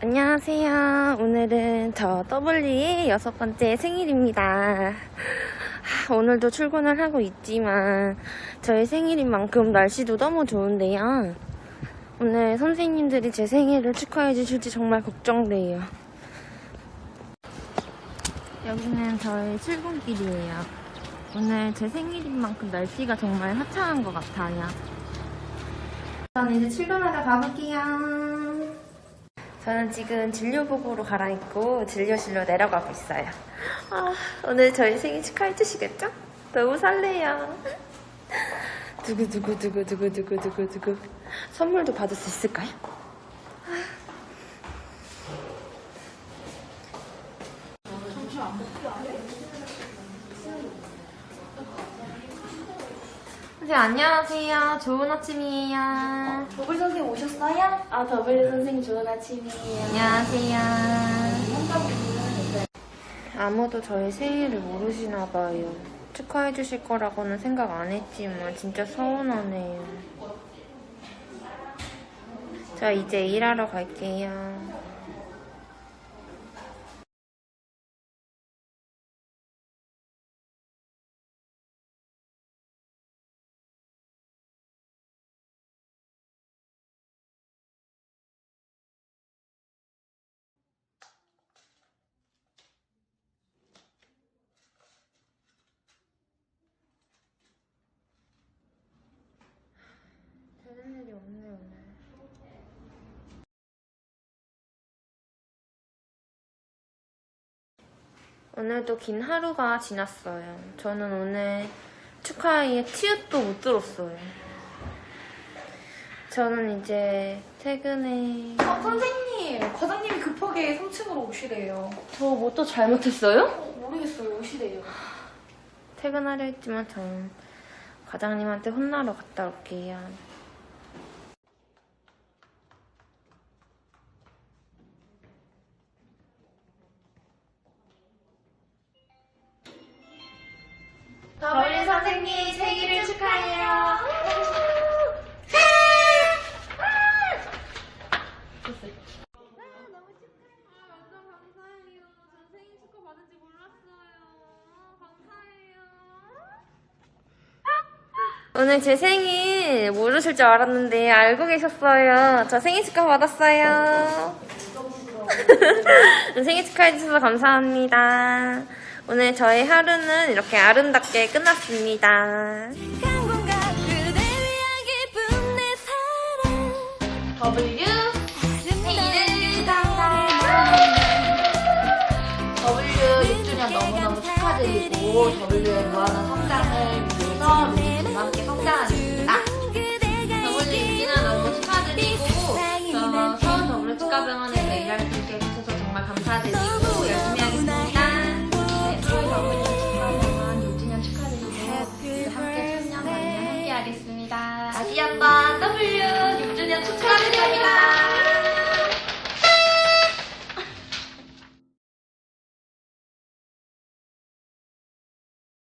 안녕하세요. 오늘은 저 W의 여섯 번째 생일입니다. 하, 오늘도 출근을 하고 있지만 저의 생일인 만큼 날씨도 너무 좋은데요. 오늘 선생님들이 제 생일을 축하해 주실지 정말 걱정돼요. 여기는 저의 출근길이에요. 오늘 제 생일인 만큼 날씨가 정말 화창한 것 같아요. 저는 이제 출근하러 가볼게요. 저는 지금 진료복으로 갈아입고 진료실로 내려가고 있어요. 아, 오늘 저희 생일 축하해 주시겠죠? 너무 설레요. 두구 두구 두구 두구 두구 두구 두구. 선물도 받을 수 있을까요? 선생님 안녕하세요. 좋은 아침이에요. 더블 선생님 오셨어요? 아, 더블 선생님 좋은 아침이에요. 안녕하세요. 아무도 저의 생일을 모르시나 봐요. 축하해 주실 거라고는 생각 안 했지만 진짜 서운하네요. 자, 이제 일하러 갈게요. 오늘도 긴 하루가 지났어요. 저는 오늘 축하의 티읕도 못 들었어요. 저는 이제 퇴근해. 어, 선생님, 과장님이 급하게 3층으로 오시래요. 저 뭐 또 잘못했어요? 어, 모르겠어요, 오시래요. 퇴근하려 했지만 전 과장님한테 혼나러 갔다 올게요. 더블 선생님 생일을 축하해요. 오늘 제 생일 모르실 줄 알았는데 알고 계셨어요. 저 생일 축하 받았어요. 생일 축하해 주셔서 감사합니다. 오늘 저의 하루는 이렇게 아름답게 끝났습니다. 항공과 그대 위한 기쁜 내 사랑 W 생일을 W 6주년 너무너무 축하드리고 W의 무한한 성장을 위해서 루비와 함께 성장하겠습니다. W 6주년 너무 축하드리고 저 서울 더블 축하병원에서 일할 수 있게 해주셔서 정말 감사드리고 2016주년 축하드립니다.